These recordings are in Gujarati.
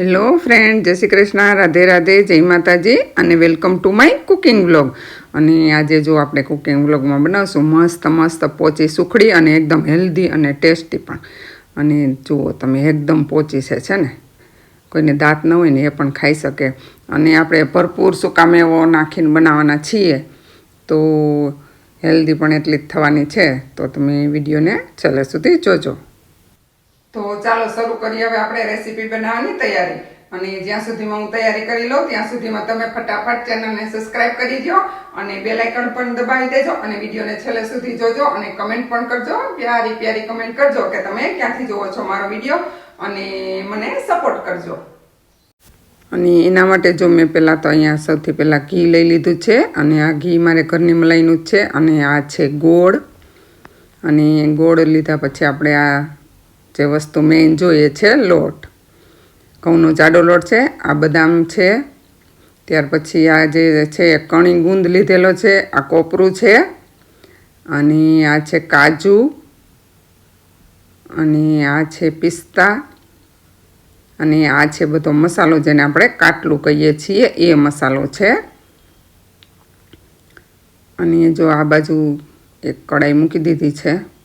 હેલો ફ્રેન્ડ જય શ્રી કૃષ્ણ. રાધે રાધે. જય માતાજી અને welcome to my cooking vlog અને આજે જો આપણે કુકિંગ વ્લોગમાં બનાવશું, મસ્ત મસ્ત પોચી સુખડી અને એકદમ હેલ્ધી અને ટેસ્ટી પણ. અને જુઓ તમે એકદમ પોચી છે છે ને? કોઈને દાંત ન હોય ને એ પણ ખાઈ શકે. અને આપણે ભરપૂર સુકામેવો નાખીને બનાવવાના છીએ. તો હેલ્ધી પણ એટલી જ થવાની છે. તો તમે વિડીયોને છેલ્લે સુધી જોજો. તો ચાલો શરૂ કરીએ. હવે આપણે રેસીપી બનાવવાની તૈયારી. અને જ્યાં સુધીમાં હું તૈયારી કરી લઉં, ત્યાં સુધીમાં તમે ફટાફટ ચેનલને સબસ્ક્રાઇબ કરી દો અને બે લાઇકન પણ દબાવી દેજો અને વિડીયોને છેલ્લે સુધી જોજો અને કમેન્ટ પણ કરજો. પ્યારી પ્યારી કમેન્ટ કરજો કે તમે ક્યાંથી જોવો છો મારો વીડિયો અને મને સપોર્ટ કરજો. અને એના માટે જો મેં પહેલાં તો અહીંયા સૌથી પહેલાં ઘી લઈ લીધું છે અને આ ઘી મારે ઘરની મલાઈનું જ છે અને આ છે ગોળ. અને ગોળ લીધા પછી આપણે આ જે વસ્તુ મેઇન જોઈએ છે, લોટ. ઘઉંનો જાડો લોટ છે, આ બદામ છે. ત્યાર પછી આ જે છે, કણી ગુંદ લીધેલો છે, આ કોપરું છે. અને આ છે કાજુ. અને આ છે પિસ્તા. અને આ છે બધો મસાલો જેને આપણે કાટલું કહીએ છીએ, એ મસાલો છે. અને જો આ બાજુ એક કડાઈ મૂકી દીધી છે.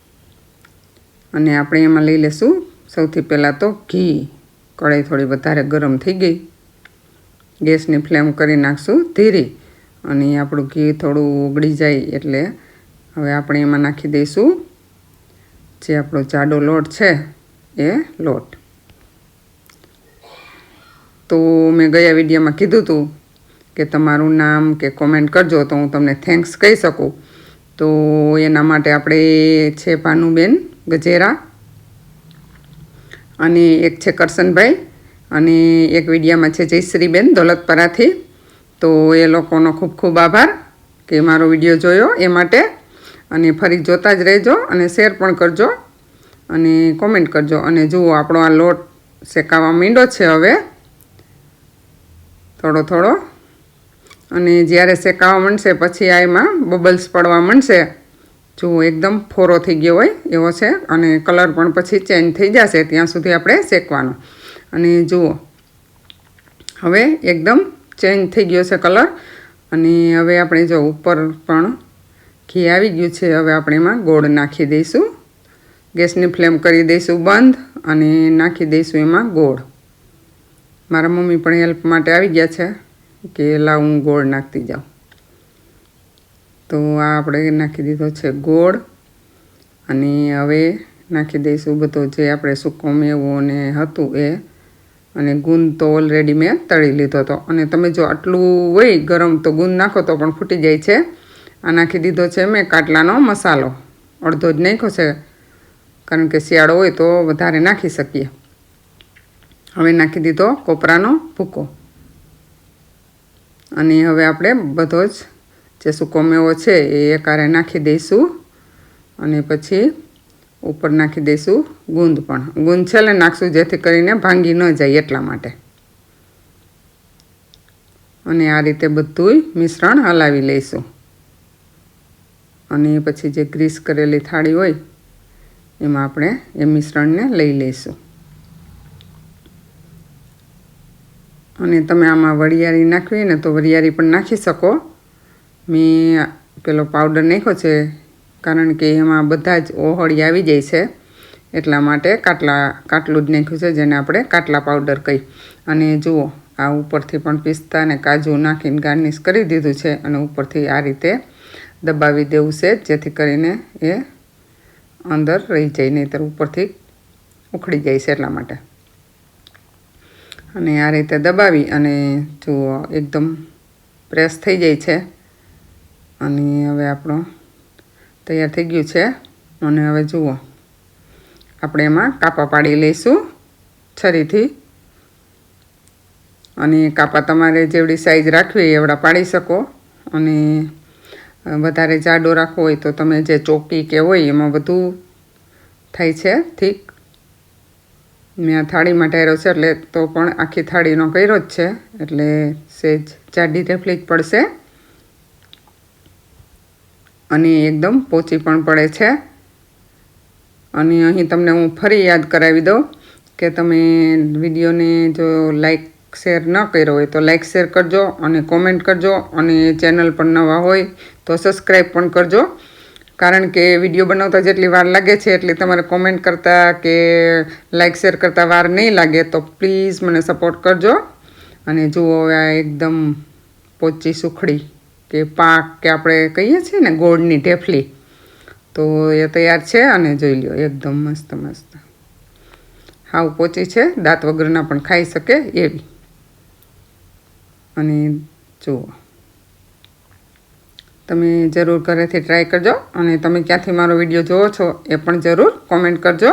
અને આપણે એમાં લઈ લેશું. સૌથી પહેલાં તો ઘી. કઢાઈ થોડી વધારે ગરમ થઈ ગઈ. ગેસની ફ્લેમ કરી નાખશું ધીરી. અને આપણું ઘી થોડું ઓગળી જાય એટલે હવે આપણે એમાં નાખી દઈશું. જે આપણો જાડો લોટ છે, એ લોટ. તો મેં ગયા વિડીયોમાં કીધું હતું કે તમારું નામ કે કોમેન્ટ કરજો તો હું તમને થેન્ક્સ કહી શકું. તો એના માટે આપણે છે ભાનુબેન ગજેરા. અને એક છે કરશનભાઈ અને એક વિડીયામાં છે જયશ્રીબેન દોલતપરાથી. તો એ લોકોનો ખૂબ ખૂબ આભાર કે મારો વીડિયો જોયો એ માટે. અને ફરી જોતા જ રહેજો અને શેર પણ કરજો અને કોમેન્ટ કરજો. અને જુઓ આપણો આ લોટ શેકાવા માંડ્યો છે હવે. થોડો થોડો. અને જ્યારે શેકાવા માંડશે પછી આ એમાં બબલ્સ પડવા માંડશે. જુઓ એકદમ ફોરો થઈ ગયો હોય એવો છે અને કલર પણ પછી ચેન્જ થઈ જશે ત્યાં સુધી આપણે શેકવાનો. અને જુઓ, હવે એકદમ ચેન્જ થઈ ગયો છે કલર અને હવે આપણે જો ઉપર પણ ઘી આવી ગયું છે, હવે આપણે એમાં ગોળ નાખી દઈશું. ગેસની ફ્લેમ કરી દઈશું બંધ અને નાખી દઈશું એમાં ગોળ. મારા મમ્મી પણ હેલ્પ માટે આવી ગયા છે કે લાવ હું ગોળ નાખતી જાઉં. તો આ આપણે નાખી દીધો છે ગોળ. અને હવે નાખી દઈશું બધો જે આપણે સૂકો મેવો ને હતું એ. અને ગુંદ તો ઓલરેડી મેં તળી લીધો હતો અને તમે જો આટલું હોય ગરમ તો ગુંદ નાખો તો પણ ફૂટી જાય છે. આ નાખી દીધો છે મેં કાટલાનો મસાલો. અડધો જ નાખ્યો છે. કારણ કે શિયાળો હોય તો વધારે નાખી શકીએ. હવે નાખી દીધો કોપરાનો ભૂકો. અને હવે આપણે બધો જ જે સૂકો મેવો છે એ એકારે નાખી દઈશું અને પછી ઉપર નાખી દઈશું ગુંદ પણ. ગુંદ છેલ્લે નાખશું જેથી કરીને ભાંગી ન જાય એટલા માટે. અને આ રીતે બધુંય મિશ્રણ હલાવી લઈશું. અને પછી જે ગ્રીસ કરેલી થાળી હોય, એમાં આપણે એ મિશ્રણને લઈ લઈશું. અને તમે આમાં વરિયાળી નાખવી ને તો વરિયાળી પણ નાખી શકો. મેં પેલો પાવડર નાખ્યો છે, કારણ કે એમાં બધા જ ઓહળી આવી જાય છે, એટલા માટે કાટલા, કાટલું જ નાખ્યું છે, જેને આપણે કાટલા પાવડર કહી અને જુઓ, આ ઉપરથી પણ પિસ્તા અને કાજુ નાખીને ગાર્નિશ કરી દીધું છે, અને ઉપરથી આ રીતે દબાવી દેવું છે, જેથી કરીને એ અંદર રહી જાય, નહીંતર ઉપરથી ઉખડી જાય છે, એટલા માટે. અને આ રીતે દબાવી અને જુઓ, એકદમ પ્રેસ થઈ જાય છે. અને હવે આપણો તૈયાર થઈ ગયું છે. અને હવે જુઓ, આપણે એમાં કાપા પાડી લઈશું છરીથી. અને કાપા તમારે જેવડી સાઈઝ રાખવી એવડા પાડી શકો. અને વધારે જાડો રાખવો હોય તો તમે જે ચોકી કે હોય એમાં બધું થાય છે ઠીક. મેં આ થાળીમાં ટાયરો છે એટલે તો પણ આખી થાળીનો કર્યો જ છે. એટલે સેજ જાડી રેફલી જ પડશે. અને એકદમ પોચી પણ પડે છે. અને અહીં તમને હું ફરી યાદ કરાવી દઉં કે તમે વિડીયોને જો લાઈક, શેર ન કર્યો હોય તો લાઈક, શેર કરજો અને કોમેન્ટ કરજો અને ચેનલ પર નવા હોય તો સબસ્ક્રાઈબ પણ કરજો. કારણ કે વીડિયો બનાવતા જેટલી વાર લાગે છે એટલી તમારે કોમેન્ટ કરતાં કે લાઈક, શેર કરતાં વાર નહીં લાગે તો પ્લીઝ મને સપોર્ટ કરજો. અને જુઓ આ એકદમ પોચી, સુખડી કે પાક કે આપણે કહીએ છીએ ને ગોળની ઢેફલી, તો એ તૈયાર છે અને જોઈ લો એકદમ મસ્ત મસ્ત. હાવ પોચી છે, દાંત વગરના પણ ખાઈ શકે એવી. અને જુઓ. તમે જરૂર ઘરેથી ટ્રાય કરજો અને તમે ક્યાંથી મારો વીડિયો જોવો છો એ પણ જરૂર કોમેન્ટ કરજો.